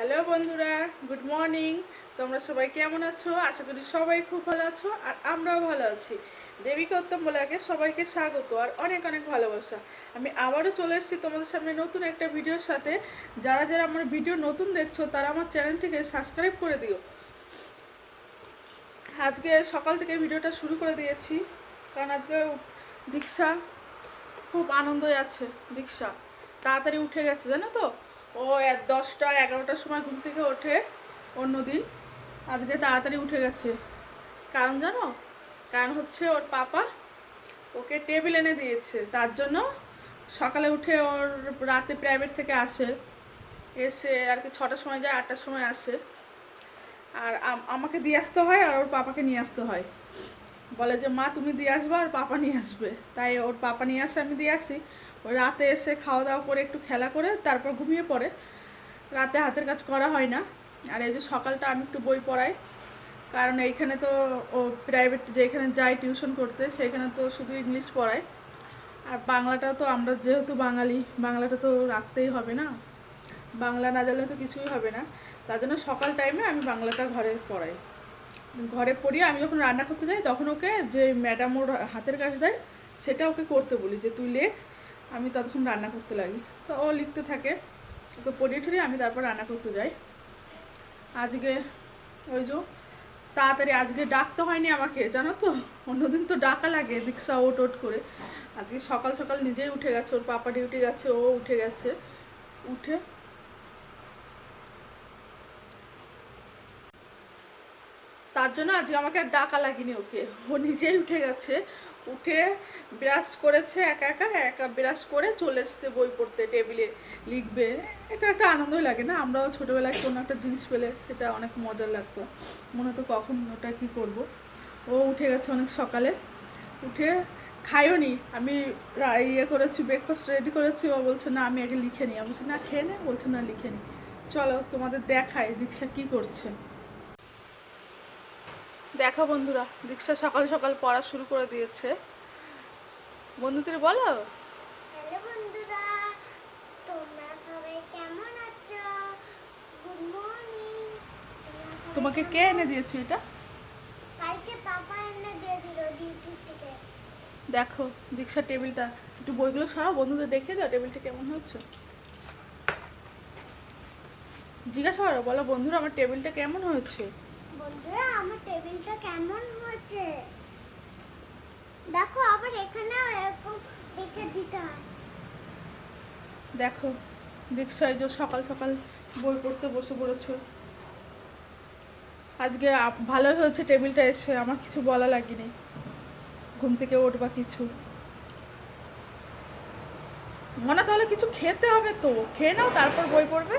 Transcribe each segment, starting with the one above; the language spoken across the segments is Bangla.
হ্যালো বন্ধুরা, গুড মর্নিং। তোমরা সবাই কেমন আছো? আশা করি সবাই খুব ভালো আছো আর আমরাও ভালো আছি। দেবিকা উত্তম বলাকে সবাইকে স্বাগত আর অনেক অনেক ভালোবাসা। আমি আবারও চলে এসেছি তোমাদের সামনে নতুন একটা ভিডিওর সাথে। যারা যারা আমার ভিডিও নতুন দেখছ, তারা আমার চ্যানেলটিকে সাবস্ক্রাইব করে দিও। আজকে সকাল থেকে ভিডিওটা শুরু করে দিয়েছি, কারণ আজকে দীক্ষা খুব আনন্দই আছে, দীক্ষা। তাড়াতাড়ি উঠে গেছে, জানো তো? ও এক দশটা, এগারোটার সময় ঘুম থেকে ওঠে অন্যদিন। আজকে তাড়াতাড়ি উঠে গেছে। কারণ জানো? কারণ হচ্ছে ওর পাপা ওকে টেবিল এনে দিয়েছে। তার জন্য সকালে উঠে ওর রাতে প্রাইভেট থেকে আসে। এসে আর কি ছটার সময় যায়, আটটার সময় আসে। আর আমাকে দিয়ে আসতে হয় আর ওর পাপাকে নিয়ে আসতে হয়। বলে যে, মা, তুমি দিয়ে আসবে আর পাপা নিয়ে আসবে। তাই ওর পাপা নিয়ে আসে, আমি দিয়ে আসি। রাতে এসে খাওয়া দাওয়া করে একটু খেলা করে তারপর ঘুমিয়ে পড়ে। রাতে হাতের কাজ করা হয় না। আর এই যে সকালটা আমি একটু বই পড়াই। কারণ এইখানে তো ও প্রাইভেট যেখানে যাই টিউশন করতে, সেইখানে তো শুধু ইংলিশ পড়ায়। আর বাংলাটা তো আমরা যেহেতু বাঙালি, বাংলাটা তো রাখতেই হবে না? বাংলা না জানলে তো কিছুই হবে না। তার জন্য সকাল টাইমে আমি বাংলাটা ঘরে পড়াই। ঘরে পড়িয়ে আমি যখন রান্না করতে যাই, তখন ওকে যে ম্যাডাম ওর হাতের কাজ দেয়, সেটা ওকে করতে বলি যে, তুই লেখ আমি ততক্ষণ রান্না করতে লাগি। তো ও লিখতে থাকে ওকে পড়িয়ে ঠরিয়ে আমি তারপর রান্না করতে যাই। আজকে ওই যে তাড়াতাড়ি, আজকে ডাকতে হয়নি আমাকে, জানো তো? অন্যদিন তো ডাকা লাগে দীক্ষা ওট ওট করে। আজকে সকাল সকাল নিজেই উঠে গেছে, ওর পাপা ডিউটি গেছে, ও উঠে গেছে। উঠে তার জন্য আজকে আমাকে আর ডাকা লাগেনি ওকে। ও নিজেই উঠে গেছে উঠে ব্রাশ করেছে একা একা একা ব্রাশ করে চলে এসছে বই পড়তে টেবিলে লিখবে। এটা একটা আনন্দই লাগে না? আমরাও ছোটোবেলায় কোনো একটা জিনিস পেলে সেটা অনেক মজার লাগতো। মনে হতো কখন ওটা কি করব। ও উঠে গেছে অনেক সকালে। উঠে, খাইও নি। আমি ইয়ে করেছি ব্রেকফাস্ট রেডি করেছি। ও বলছে, না, আমি আগে লিখে নিই। আমি বলছি, না, খেয়ে নে। বলছে, না, লিখে নি। চলো তোমাদের দেখায় দীক্ষা কি করছে। দেখো বন্ধুরা দীক্ষা সকাল সকাল পড়া শুরু করে দিয়েছে। বন্ধুদের বলো। তোমাকে কে এনে দিয়েছে এটা? দেখো দীক্ষা টেবিলটা। একটু বইগুলো সরাও বন্ধুদের দেখে দাও টেবিলটা কেমন হচ্ছে। জিজ্ঞাসা করো বলো বন্ধুরা আমার টেবিলটা কেমন হয়েছে? বন্ধুরা, আমার টেবিলটা কেমন হয়েছে? দেখো, আবার এখানেও এরকম লিখে দিতে হয়। দেখো দীক্ষা এই যে সকাল সকাল বই পড়তে বসে পড়েছে। আজকে ভালোই হয়েছে টেবিলটা এসে, আমার কিছু বলা লাগেনি। ঘুম থেকে উঠবা কিছু। মনে তাহলে কিছু খেতে হবে তো, খেয়ে নাও, তারপর বই পড়বে।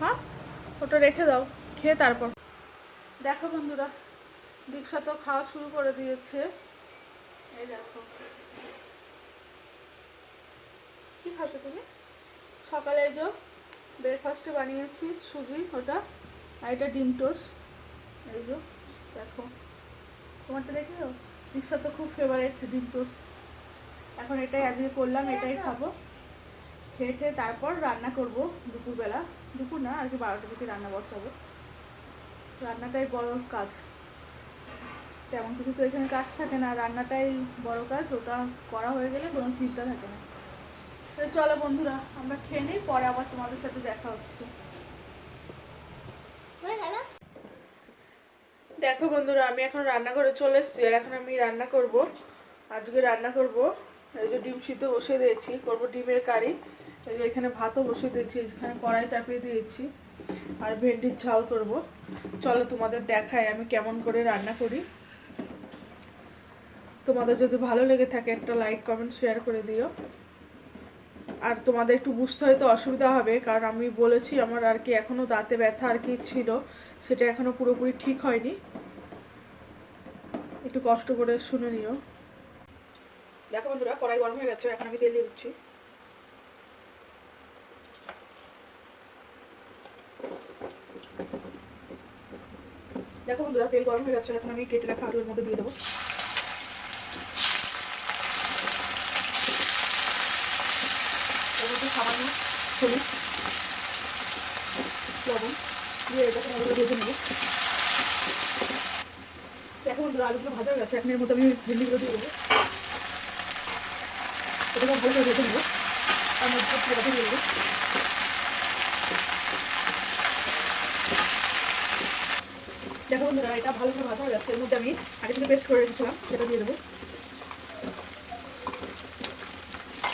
হ্যাঁ ওটা রেখে দাও, খেয়ে তারপর। দেখো বন্ধুরা, দীক্ষা তো খাওয়া শুরু করে দিয়েছে। এই দেখো। কি খাচ্ছ তুমি? সকালে এই যে ব্রেকফাস্টে বানিয়েছি, সুজি, ওটা, আর এটা ডিম টোস্ট। এই যে, দেখো। তোমারটা দেখেছ দীক্ষা তো খুব ফেভারিট ডিম টোস্ট। এখন এটাই আজকে করলাম, এটাই খাব। খেয়ে খেয়ে তারপর রান্না করব দুপুরবেলা। দুপুর না আর কি বারোটা থেকে রান্না বসাবো। রান্নাটাই বড় কাজ। তেমন কিছু তো এখানে কাজ থাকে না, রান্নাটাই বড় কাজ, ওটা করা হয়ে গেলে কোনো চিন্তা থাকে না। তো চলো বন্ধুরা, আমরা খেয়ে নিই, পরে আবার তোমাদের সাথে দেখা হচ্ছে। দেখো বন্ধুরা, আমি এখন রান্নাঘরে চলে এসেছি, আর এখন আমি রান্না করব। আজকে রান্না করব, এই যে ডিম সিদ্ধ বসিয়ে দিয়েছি, করব ডিমের কারি। এই যে এখানে ভাতও বসিয়ে দিয়েছি, এখানে কড়াই চাপিয়ে দিয়েছি। আর ভেন্ডির ঝাল করব। চলো তোমাদের দেখাই আমি কেমন করে রান্না করি। তোমাদের যদি ভালো লেগে থাকে একটা লাইক কমেন্ট শেয়ার করে দিও। আর তোমাদের একটু বুঝতে হয়তো অসুবিধা হবে, কারণ আমি বলেছি আমার আর কি এখনও দাঁতে ব্যথা আর কি ছিল, সেটা এখনও পুরোপুরি ঠিক হয়নি। একটু কষ্ট করে শুনে নিও। দেখো বন্ধুরা, কড়াই গরম হয়ে গেছে, এখন আমি তেল দিয়ে দিচ্ছি। দেখো বন্ধুরা তেল গরম হয়ে গেছে এখন আমি কেটে রাখা আলুর মধ্যে দিয়ে দেবো। সামান্য হলুদ, লবণ দিয়ে এটাকে ভালো ভেজে নেব। এখন বন্ধুরা, আলুগুলো ভাজা হয়ে গেছে, এখন এর মধ্যে আমি ভেন্ডিগুলো দিয়ে দেবো। এটাকে ভালো করে ভেজে নেব। তার মধ্যে দিয়ে দেবো দেখো বন্ধুরা এটা ভালো করে ভাজা হয়ে যাচ্ছে। এর মধ্যে আমি আগে থেকে পেস্ট করে রেখেছিলাম, সেটা দিয়ে দেবো।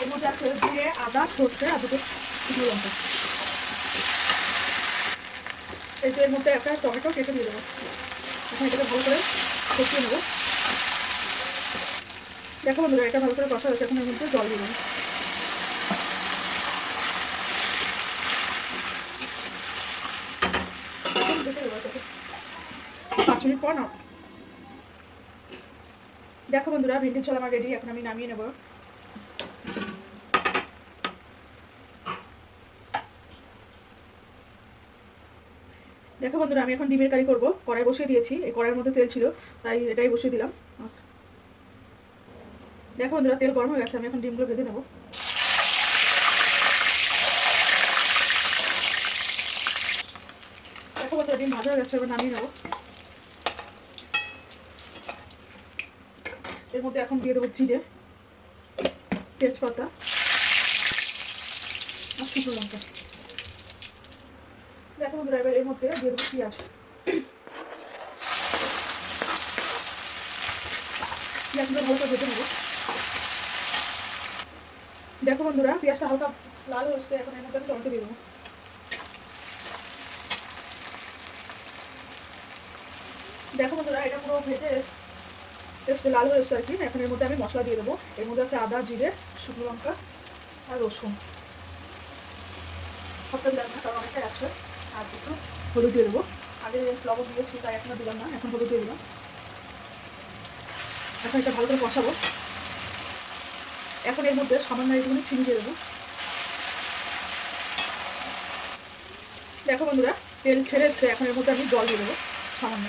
এর মধ্যে আছে জিরে, আদা, সর্ষে আর দুটো শুকনো লঙ্কা। এই তো এর মধ্যে একটা টমেটো কেটে দিয়ে দেবো। এখন এটাকে ভালো করে কষিয়ে নেব। দেখো বন্ধুরা, এটা ভালো করে কষা হয়েছে। এখন এর মধ্যে জল দিয়ে দেবো। এটাকে। পাঁচ মিনিট পর না। দেখো বন্ধুরা ভেন্ডির ঝোল আমার রেডি এখন আমি নামিয়ে নেব। দেখো বন্ধুরা, আমি এখন ডিমের কারি করব। কড়াই বসিয়ে দিয়েছি, এই কড়াইয়ের মধ্যে তেল ছিল, তাই এটাই বসিয়ে দিলাম। দেখো বন্ধুরা, তেল গরম হয়ে গেছে, আমি এখন ডিমগুলো ভেজে নেব। দেখো বন্ধুরা, ডিম ভাজা হয়ে গেছে, এবার নামিয়ে নেব। মধ্যে এখন দিয়ে দেবো জিরে, তেজপাতা, আর শুকনো লঙ্কা। দেখো এবার এর মধ্যে দিয়ে দেবো পেঁয়াজ। পেঁয়াজগুলো ভালো ভেজে নেব। দেখো বন্ধুরা, পেঁয়াজটা হালকা লাল হয়েছে এখন এর মধ্যে আমি টমেটো দিয়ে দেবো। দেখো বন্ধুরা, এটা পুরো ভেজে টেস্টে লাল হয়ে এসছে আর কি এখন এর মধ্যে আমি মশলা দিয়ে দেবো। এর মধ্যে আছে আদা, জিরে, শুকনো লঙ্কা আর রসুন। সবটা দিলাম না কারণ অনেকটাই আছে, আর একটু হলুদ দিয়ে দেবো। আগে লবণ দিয়েছি, তাই এখনও দিলাম না, এখন হলুদ দিয়ে দিলাম। এখন এটা ভালো করে কষাবো। এখন এর মধ্যে সামান্য একটুখানি চিনি দিয়ে দেবো। দেখো বন্ধুরা, তেল ছেড়ে এসছে, এখন এর মধ্যে আমি জল দিয়ে দেবো সামান্য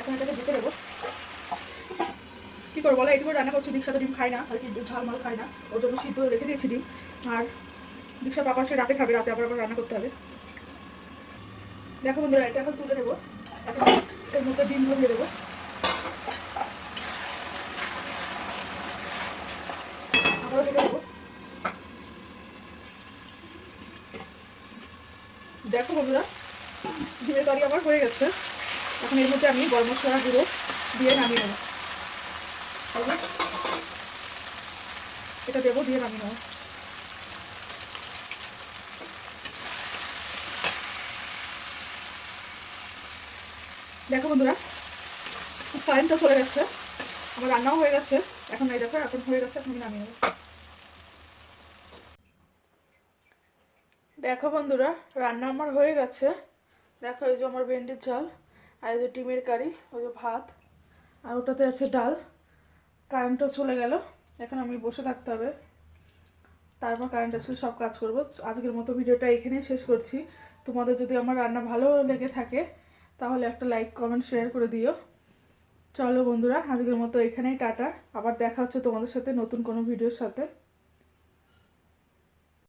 এখন এটাকে দিতে দেবো কী করব বলো? এইটুকু রান্না করছি দীক্ষা তো ডিম খাই না আর কি ঝাল মাল খাই না। ওর জন্য সিদ্ধ রেখে দিয়েছি ডিম। আর দীক্ষা পাপা সে রাতে খাবে, রাতে আবার আবার রান্না করতে হবে। দেখো বন্ধুরা, এটা এখন তুলে নেব। এখন এর মধ্যে ডিম দিয়ে দেবো। দেবো। দেখো বন্ধুরা, ডিমের কারি আমার হয়ে গেছে। এখন এর মধ্যে আমি গরম মশলা গুঁড়ো দিয়ে নামিয়ে নেব এই যে, এটা দেবো, দিয়ে নামিয়ে নেব দেখো বন্ধুরা, খুব কারেন্টটা চলে গেছে। আমার রান্নাও হয়ে গেছে। এখন এই দেখো, এখন হয়ে গেছে, এখন নামিয়ে নেব। দেখো বন্ধুরা, রান্না আমার হয়ে গেছে। দেখো এই যে আমার ভেন্ডির ঝাল, আর এই যে ডিমের কারি, ওই যে ভাত, আর ওটাতে আছে ডাল। কারেন্টও চলে গেল। এখন আমি বসে থাকতে হবে। তারপর কারেন্ট আসলে সব কাজ করব। আজকের মতো ভিডিওটা এখানেই শেষ করছি। তোমাদের যদি আমার রান্না ভালো লেগে থাকে, তাহলে একটা লাইক কমেন্ট শেয়ার করে দিও। চলো বন্ধুরা, আজকের মতো এখানেই টাটা। আবার দেখা হচ্ছে তোমাদের সাথে নতুন কোনো ভিডিওর সাথে।